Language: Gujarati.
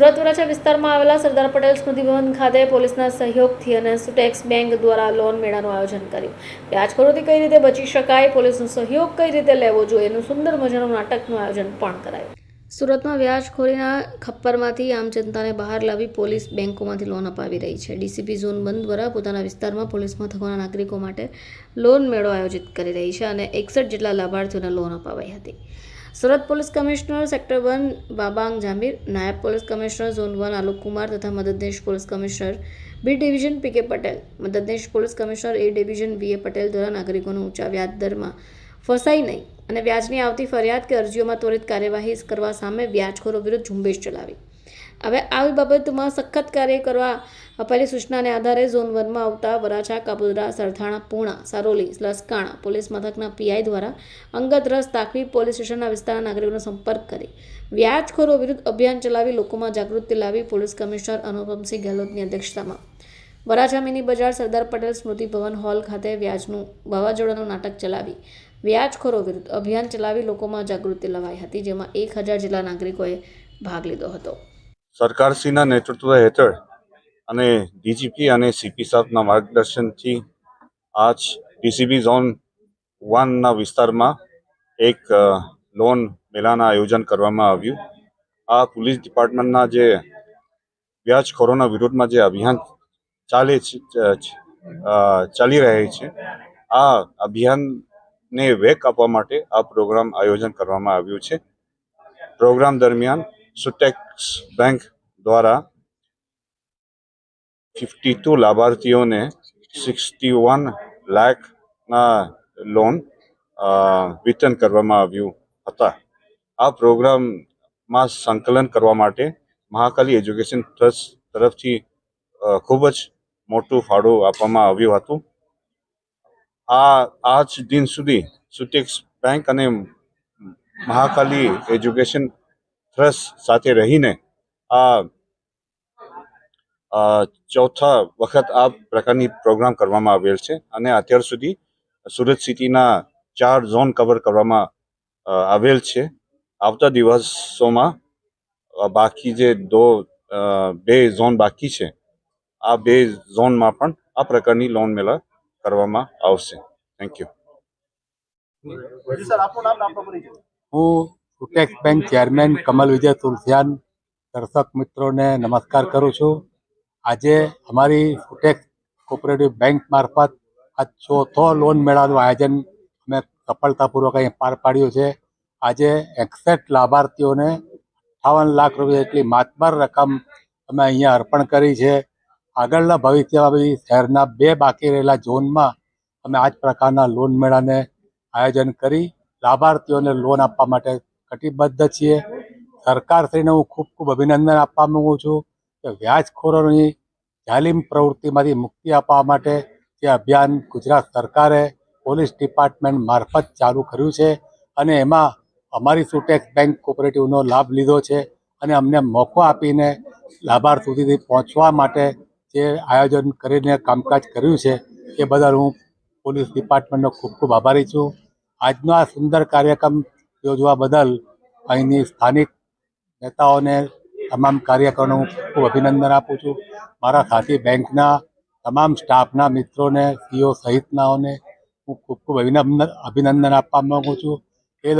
સુરત વરાછા વિસ્તારમાં આવેલા સરદાર પટેલ સ્મૃતિ ખાતે પોલીસના સહયોગથી અને સુટેક્સ બેંક દ્વારા લોન મેળાનું આયોજન કર્યું. વ્યાજખોરોથી કઈ રીતે બચી શકાય, પોલીસનો સહયોગ કઈ રીતે લેવો જોઈએ એનું સુંદર મજાનું નાટકનું આયોજન પણ કરાયું. સુરતમાં વ્યાજખોરીના ખપ્પરમાંથી આમ જનતાને બહાર લાવી પોલીસ બેંકોમાંથી લોન અપાવી રહી છે. ડીસીપી ઝોન બંધ દ્વારા પોતાના વિસ્તારમાં પોલીસ મથકોના નાગરિકો માટે લોન મેળો આયોજિત કરી રહી છે અને એકસઠ જેટલા લાભાર્થીઓને લોન અપાવાઈ હતી. Surat police commissioner sector one Babang Jamir, નાયબ police commissioner zone one Alok Kumar તથા મદદનીશ police commissioner B division P K Patel. મદદનીશ police commissioner A division V A Patel દ્વારા નાગરિકોને ઊંચા વ્યાજ દરમાં ફસાઈ નહીં અને વ્યાજની આવતી ફરિયાદ કે અરજીઓમાં ત્વરિત કાર્યવાહી કરવા સામે વ્યાજખોરો વિરુદ્ધ ઝુંબેશ ચલાવી. હવે આવી બાબતમાં સખત કાર્ય કરવા અપાયેલી સૂચનાને આધારે ઝોન વનમાં આવતા વરાછા કાપોદરા સરથાણા, પૂણા, સારોલી, લસકાણા પોલીસ મથકના પીઆઈ દ્વારા અંગત રસ દાખવી પોલીસ સ્ટેશનના વિસ્તારના નાગરિકોનો સંપર્ક કરી વ્યાજખોરો વિરુદ્ધ અભિયાન ચલાવી લોકોમાં જાગૃતિ લાવી પોલીસ કમિશનર અનુપમસિંહ ગેહલોતની અધ્યક્ષતામાં વરાછા મિની બજાર સરદાર પટેલ સ્મૃતિ ભવન હોલ ખાતે વ્યાજનું વાવાઝોડાનું નાટક ચલાવી વ્યાજખોરો વિરુદ્ધ અભિયાન ચલાવી લોકોમાં જાગૃતિ લવાઈ હતી, જેમાં એક હજાર જેટલા નાગરિકોએ ભાગ લીધો હતો. સરકારશ્રીના નેતૃત્વ હેઠળ અને ડીજીપી અને સીપી સાહેબના માર્ગદર્શનથી આજ ડીસીબી ઝોન વનના વિસ્તારમાં એક લોન મેળાના આયોજન કરવામાં આવ્યું. આ પોલીસ ડિપાર્ટમેન્ટના જે વ્યાજખોરોના વિરોધમાં જે અભિયાન ચાલે છે ચાલી રહે છે, આ અભિયાનને વેગ આપવા માટે આ પ્રોગ્રામ આયોજન કરવામાં આવ્યું છે. પ્રોગ્રામ દરમિયાન સુટેક્સ બેંક દ્વારા ફિફ્ટી ટુ લાભાર્થીઓને સિક્સટી વન લાખના લોન વિતરણ કરવામાં આવ્યું હતા. આ પ્રોગ્રામમાં સંકલન કરવા માટે મહાકાલી એજ્યુકેશન ટ્રસ્ટ તરફથી ખૂબ જ મોટું ફાળો આપવામાં આવ્યું હતું. આ, આજ દિન સુધી સુટેક્સ બેંક અને મહાકાલી એજ્યુકેશન ટ્રસ્ટ સાથે રહીને આ ચોથા વખત આ પ્રકારની પ્રોગ્રામ કરવામાં આવેલ છે અને અત્યાર સુધી સુરત સિટીના ચાર ઝોન કવર કરવામાં આવેલ છે. આવતા દિવસોમાં બાકી જે દો અ, બે ઝોન બાકી છે આ બે ઝોનમાં પણ આ પ્રકારની લોન મેળા કરવામાં આવશે. થેન્ક યુ હું સુટેક્સ બેંક ચેરમેન કમલ વિજય તુલસિયાન દર્શક મિત્રોને નમસ્કાર કરું છું. આજે અમારી સુટેક્સ કોઓપરેટિવ બેંક મારફત આ ચોથો લોન મેળાનું આયોજન અમે સફળતાપૂર્વક અહીં પાર પાડ્યું છે. આજે એકસઠ લાભાર્થીઓને અઠાવન લાખ રૂપિયા જેટલી માતબર રકમ અમે અહીંયા અર્પણ કરી છે. આગળના ભવિષ્યમાં બી શહેરના બે બાકી રહેલા ઝોનમાં અમે આ જ પ્રકારના લોન મેળાને આયોજન કરી લાભાર્થીઓને લોન આપવા માટે કટિબદ્ધ છીએ. સરકારશ્રીને હું ખૂબ ખૂબ અભિનંદન આપવા માંગુ છું કે વ્યાજખોરોની જાલિમ પ્રવૃત્તિમાંથી મુક્તિ આપવા માટે જે અભિયાન ગુજરાત સરકારે પોલીસ ડિપાર્ટમેન્ટ મારફત ચાલુ કર્યું છે અને એમાં અમારી સુટેક્સ બેંક કોઓપરેટિવનો લાભ લીધો છે અને અમને મોકો આપીને લાભાર્થ સુધી પહોંચવા માટે જે આયોજન કરીને કામકાજ કર્યું છે એ બદલ હું પોલીસ ડિપાર્ટમેન્ટનો ખૂબ ખૂબ આભારી છું. આજનો આ સુંદર કાર્યક્રમ યોજવા બદલ અહીંની સ્થાનિક નેતાઓને તમામ કાર્યકરોને ખૂબ અભિનંદન આપું છું. મારા સાથી બેંકના તમામ સ્ટાફના મિત્રોને સીઓ સહિતનાઓને હું ખૂબ ખૂબ અભિનંદન અભિનંદન આપવા માગું છું.